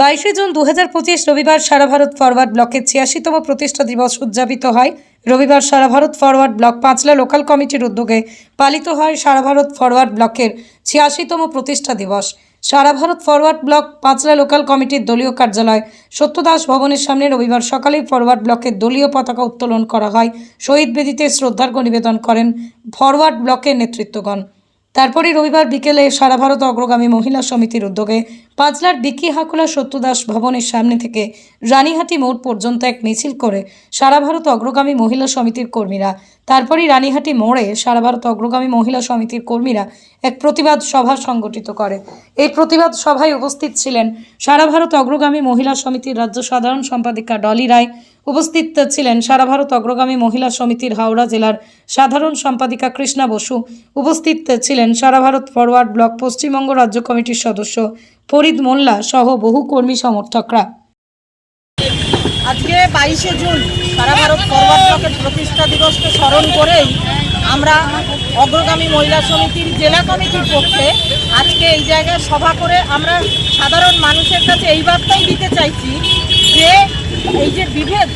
বাইশে জুন দু রবিবার সারা ভারত ফরওয়ার্ড ব্লকের ছিয়াশিতম প্রতিষ্ঠা দিবস উদযাপিত হয়। রবিবার সারা Bharat Forward Bloc Panchla local কমিটির উদ্যোগে পালিত হয় সারা ভারত ফরওয়ার্ড ব্লকের ছিয়াশিতম প্রতিষ্ঠা দিবস। সারা Bharat Forward Bloc Panchla local কমিটির দলীয় কার্যালয় সত্যদাস ভবনের সামনে রবিবার সকালেই ফরওয়ার্ড ব্লকের দলীয় পতাকা উত্তোলন করা হয়। শহীদ বেদিতে শ্রদ্ধার্ঘ্য নিবেদন করেন ফরওয়ার্ড ব্লকের নেতৃত্বগণ। তারপরে রবিবার বিকেলে সারা ভারত অগ্রগামী মহিলা সমিতির উদ্যোগে পাঁচলার বিকি হাকুলা সত্যদাস ভবনের সামনে থেকে রানীহাটি মোড় পর্যন্ত এক মিছিল করে সারা ভারত অগ্রগামী মহিলা সমিতির কর্মীরা। তারপরই রানীহাটি মোড়ে সারা ভারত অগ্রগামী মহিলা সমিতির কর্মীরা এক প্রতিবাদ সভা সংগঠিত করে। এই প্রতিবাদ সভায় উপস্থিত ছিলেন সারা ভারত অগ্রগামী মহিলা সমিতির রাজ্য সাধারণ সম্পাদিকা ডলি রায়। উপস্থিত ছিলেন সারা ভারত অগ্রগামী মহিলা সমিতির হাওড়া জেলার সাধারণ সম্পাদিকা কৃষ্ণা বসু। উপস্থিত ছিলেন সারা ভারত ফরওয়ার্ড ব্লক পশ্চিমবঙ্গ রাজ্য কমিটির সদস্য ফরিদ মোল্লা সহ বহু কর্মী সমর্থকরা। আজকে বাইশে জুন সারা ভারত ফরওয়ার্ড প্রতিষ্ঠা দিবসকে স্মরণ করেই আমরা অগ্রগামী মহিলা সমিতির জেলা কমিটির পক্ষে আজকে এই জায়গায় সভা করে আমরা সাধারণ মানুষের কাছে এই বার্তাই দিতে চাইছি যে এই যে বিভেদ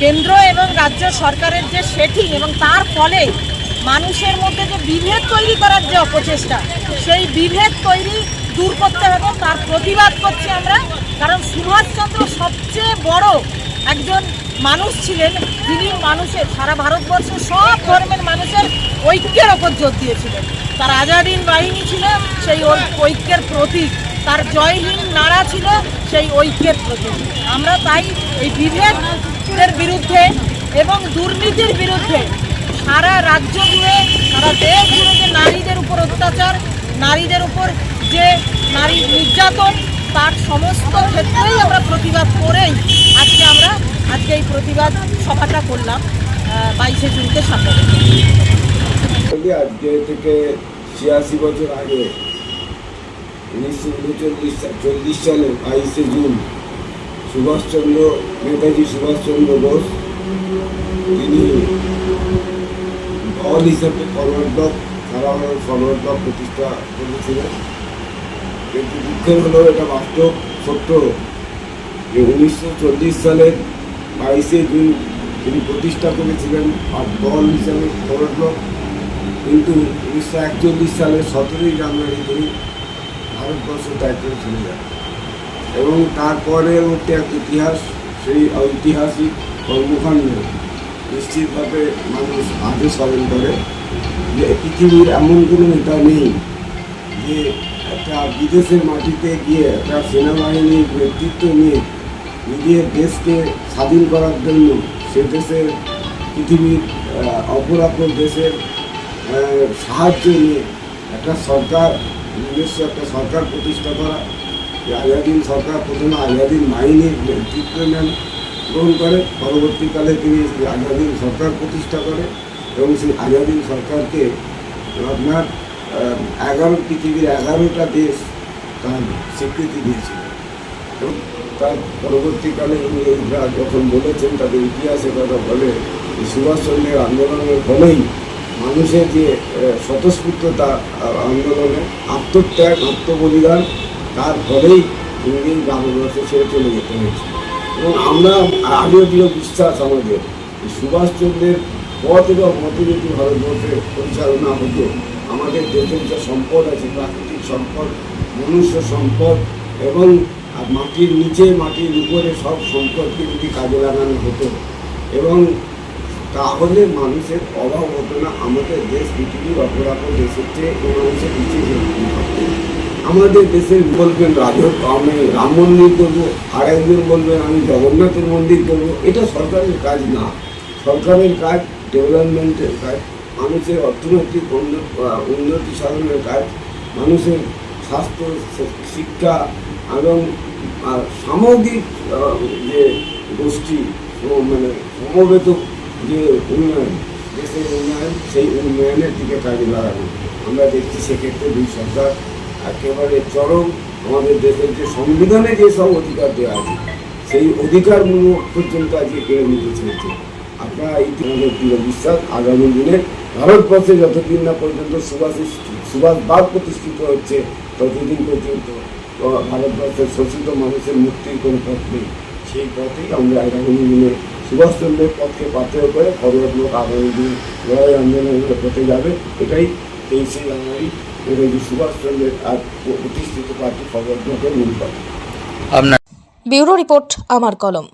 কেন্দ্র এবং রাজ্য সরকারের যে সেটিং এবং তার ফলে মানুষের মধ্যে যে বিভেদ তৈরি করার যে অপচেষ্টা, সেই বিভেদ তৈরি দূর করতে হবে, তার প্রতিবাদ করছি আমরা। কারণ সুভাষচন্দ্র সবচেয়ে বড় একজন মানুষ ছিলেন, যিনি মানুষের সারা ভারতবর্ষের সব ধর্মের মানুষের ঐক্যের ওপর জোর দিয়েছিলেন। তার আজাদিন বাহিনী ছিল, সেই ঐক্যের প্রতীক। তার জয়হীন নাড়া ছিল, সেই ঐক্যের প্রতীক। আমরা তাই এই বিভেদের বিরুদ্ধে এবং দুর্নীতির বিরুদ্ধে সারা রাজ্য জুড়ে, সারা দেশ জুড়ে যে নারীদের উপর অত্যাচার, নারীদের উপর যে নারী নির্যাতন তার সমস্ত ক্ষেত্রেই আমরা প্রতিবাদ করেই আজকে আমরা, আজকে এই প্রতিবাদ সভাটা করলাম বাইশে জুনকে সামনে আজকে থেকে ছিয়াশি বছর আগে উনিশশো উনচল্লিশ, চল্লিশ সালে বাইশে জুন সুভাষচন্দ্র নেতাজি সুভাষচন্দ্র বোস, তিনি দল হিসাবে ফরওয়ার্ড সারা ফরওয়ার্ড প্রতিষ্ঠা করেছিলেন। কিন্তু দুঃখের হলেও এটা বাস্তব সত্য। যে উনিশশো চল্লিশ সালের বাইশে জুন তিনি প্রতিষ্ঠা করেছিলেন আর দল হিসাবে ফরওয়ার্ড কিন্তু উনিশশো একচল্লিশ সালের সতেরোই জানুয়ারি তিনি ভারতবর্ষ দায়িত্ব চলে যান। এবং তারপরে হচ্ছে এক ইতিহাস, সেই ঐতিহাসিক কর্মকাণ্ড নিশ্চিতভাবে মানুষ আজও স্মরণ করে যে পৃথিবীর এমন কোনো নেতা নেই যে একটা বিদেশের মাটিতে গিয়ে একটা সেনাবাহিনীর নেতৃত্ব নিয়ে নিজের দেশকে স্বাধীন করার জন্য সে দেশের পৃথিবীর আহ, অপর অপর দেশের সাহায্য নিয়ে একটা সরকার নিজস্ব একটা সরকার প্রতিষ্ঠা করা। যে আজাদিন সরকার প্রথমে আজাদিন বাহিনীর নেতৃত্ব নেন গ্রহণ করে। পরবর্তীকালে তিনি আজাদিন সরকার প্রতিষ্ঠা করে এবং সেই আজাদিন সরকারকে আপনার এগারো পৃথিবীর এগারোটা দেশ তার স্বীকৃতি দিয়েছিল। এবং তার পরবর্তীকালে এইটা যখন বলেছেন, তাদের ইতিহাসে কথা বলে যে সুভাষচন্দ্রের আন্দোলনের ফলেই মানুষের যে স্বতঃস্ফূর্ততা আন্দোলনে আত্মত্যাগ, আত্মবলিদান, তার ফলেই ইংরেজ ভারতবর্ষে ছেড়ে চলে যেতে হয়েছে। এবং আমরা আজও দৃঢ় বিশ্বাস আমাদের সুভাষচন্দ্রের পথ এবং মতে ভারতবর্ষে পরিচালনা হতো আমাদের দেশের যে সম্পদ আছে, প্রাকৃতিক সম্পদ, মনুষ্য সম্পদ এবং মাটির নিচে, মাটির উপরে সব সম্পদকে যদি কাজে লাগানো হতো। এবং তাহলে মানুষের অভাব হতো না, আমাদের দেশ পৃথিবীর অপরাপর দেশের চেয়ে মানুষের হতো আমাদের দেশের বলবেন রাজক আমি রাম মন্দির করব আর একজন বলবেন আমি জগন্নাথের মন্দির করব, এটা সরকারের কাজ না। সরকারের কাজ ডেভেলপমেন্টের কাজ। মানুষের অর্থনৈতিক উন্নতি সাধনের কাজ, মানুষের স্বাস্থ্য, শিক্ষা এবং সামগ্রিক যে গোষ্ঠী মানে সমবেত যে উন্নয়ন, দেশের উন্নয়ন, সেই উন্নয়নের দিকে কাজে লাগানো। আমরা দেখছি সেক্ষেত্রে দুই সরকার একেবারে চরম আমাদের দেশের যে সংবিধানে যে সব অধিকার দেওয়া আছে, সেই অধিকারগুলো পর্যন্ত আজকে কেড়ে নিতে চেয়েছে আপনারা এই আমাদের দৃঢ় বিশ্বাস আগামী দিনে ভারতবর্ষে যতদিন না পর্যন্ত সুভাষ সুভাষবাদ প্রতিষ্ঠিত হচ্ছে ততদিন পর্যন্ত ভারতবর্ষের শোষিত মানুষের মুক্তির কোনো পথ নেই। সেই পথেই আমরা আগামী দিনে সুভাষচন্দ্রের পথকে পাথেয় করে ফরওয়ার্ড আগামী দিন লড়াই আন্দোলনের পথে যাবে। এটাই তেইশে জানুয়ারি নেতাজি সুভাষচন্দ্রের আর প্রতিষ্ঠিত পার্টি ফরওয়ার্ড মূল কথা। আপনার ব্যুরো রিপোর্ট আমার কলম।